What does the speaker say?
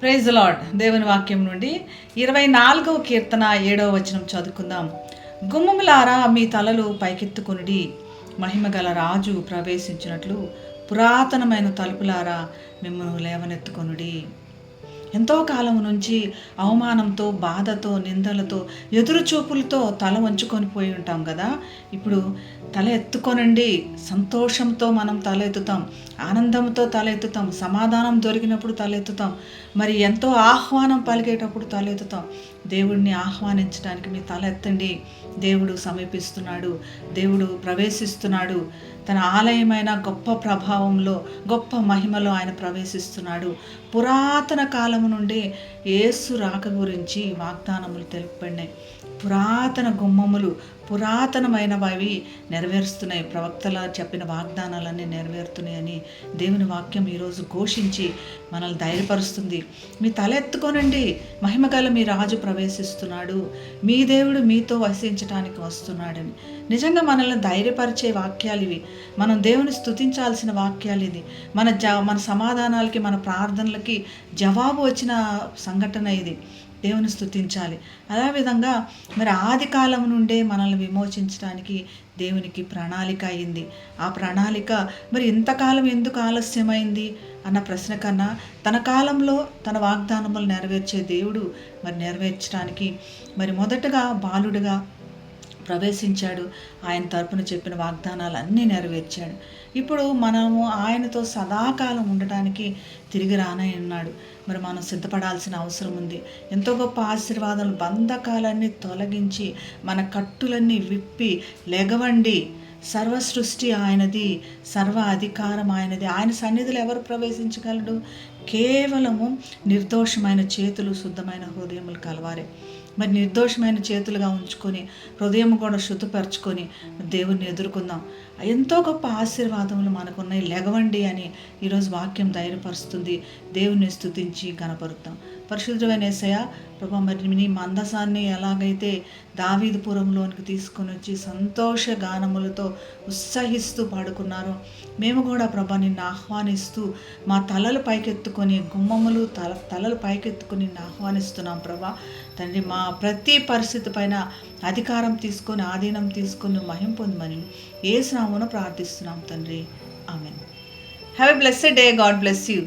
Praise lord. దేవుని వాక్యం నుండి ఇరవై నాలుగవ కీర్తన ఏడవ వచనం చదువుకుందాం. గుమ్మములారా మీ తలలు పైకెత్తుకొనుడి. మహిమగల రాజు ప్రవేశించినట్లు పురాతనమైన తలుపులారా మిమ్మల్ని లేవనెత్తుకొనుడి. ఎంతో కాలం నుంచి అవమానంతో బాధతో నిందలతో ఎదురుచూపులతో తల వంచుకొని పోయి ఉంటాం కదా. ఇప్పుడు తల ఎత్తుకోనండి సంతోషంతో మనం తల ఎత్తుతాం ఆనందంతో తల ఎత్తుతాం సమాధానం దొరికినప్పుడు తల ఎత్తుతాం మరి ఎంతో ఆహ్వానం పలికేటప్పుడు తల ఎత్తుతాం. దేవుడిని ఆహ్వానించడానికి మీ తల ఎత్తండి. దేవుడు సమీపిస్తున్నాడు దేవుడు ప్రవేశిస్తున్నాడు. తన ఆలయమైన గొప్ప ప్రభావంలో గొప్ప మహిమలో ఆయన ప్రవేశిస్తున్నాడు. పురాతన కాలము నుండి యేసు రాక గురించి వాగ్దానములు తెలుపబడినాయి. పురాతన గుమ్మములు పురాతనమైనవి నెరవేరుస్తున్నాయి. ప్రవక్తల చెప్పిన వాగ్దానాలన్నీ నెరవేరుతున్నాయని దేవుని వాక్యం ఈరోజు ఘోషించి మనల్ని ధైర్యపరుస్తుంది. మీ తలెత్తుకోనండి. మహిమగల మీ రాజు ప్రవేశిస్తున్నాడు. మీ దేవుడు మీతో వసించడానికి వస్తున్నాడని. నిజంగా మనల్ని ధైర్యపరిచే వాక్యాలు ఇవి. మనం దేవుని స్థుతించాల్సిన వాక్యాలు ఇది. మన జ మన సమాధానాలకి మన ప్రార్థనలకి జవాబు వచ్చిన సంఘటన ఇది. దేవుని స్తుతించాలి. అదేవిధంగా మరి ఆది కాలం నుండే మనల్ని విమోచించడానికి దేవునికి ప్రణాళిక అయింది. ఆ ప్రణాళిక మరి ఇంతకాలం ఎందుకు ఆలస్యమైంది అన్న ప్రశ్న కన్నా తన కాలంలో తన వాగ్దానములు నెరవేర్చే దేవుడు మరి నెరవేర్చడానికి మరి మొదటగా బాలుడుగా ప్రవేశించాడు. ఆయన తరపున చెప్పిన వాగ్దానాలు అన్నీ నెరవేర్చాడు. ఇప్పుడు మనము ఆయనతో సదాకాలం ఉండటానికి తిరిగి రానై ఉన్నాడు. మరి మనం సిద్ధపడాల్సిన అవసరం ఉంది. ఎంతో గొప్ప ఆశీర్వాదాలు బంధకాలన్నీ తొలగించి మన కట్టులన్నీ విప్పి లెగవండి. సర్వ సృష్టి ఆయనది సర్వ అధికారం ఆయనది. ఆయన సన్నిధిలో ఎవరు ప్రవేశించగలడు? కేవలము నిర్దోషమైన చేతులు శుద్ధమైన హృదయములు కలవారే. మరి నిర్దోషమైన చేతులుగా ఉంచుకొని హృదయం కూడా శుద్ధపరచుకొని దేవుణ్ణి ఎదుర్కొందాం. ఎంతో గొప్ప ఆశీర్వాదములు మనకున్నాయి. లెగవండి అని ఈరోజు వాక్యం ధైర్యపరుస్తుంది. దేవుణ్ణి స్థుతించి కనపరుద్దాం. పరిశుద్ధమైన ఏసయ ప్రభా మరి నీ మందసాన్ని ఎలాగైతే దావీదుపురంలోనికి తీసుకొని వచ్చి సంతోష గానములతో ఉత్సహిస్తూ పాడుకున్నారో మేము కూడా ప్రభా నిన్ను ఆహ్వానిస్తూ మా తలలు పైకెత్తుకొని గుమ్మములు తల తలలు పైకెత్తుకొని నిన్ను ఆహ్వానిస్తున్నాం ప్రభా. తండ్రి మా ప్రతి పరిస్థితి పైన అధికారం తీసుకొని ఆధీనం తీసుకొని మహిం పొందమని ఏ స్నామును ప్రార్థిస్తున్నాం తండ్రి. Amen. Have a blessed day God bless you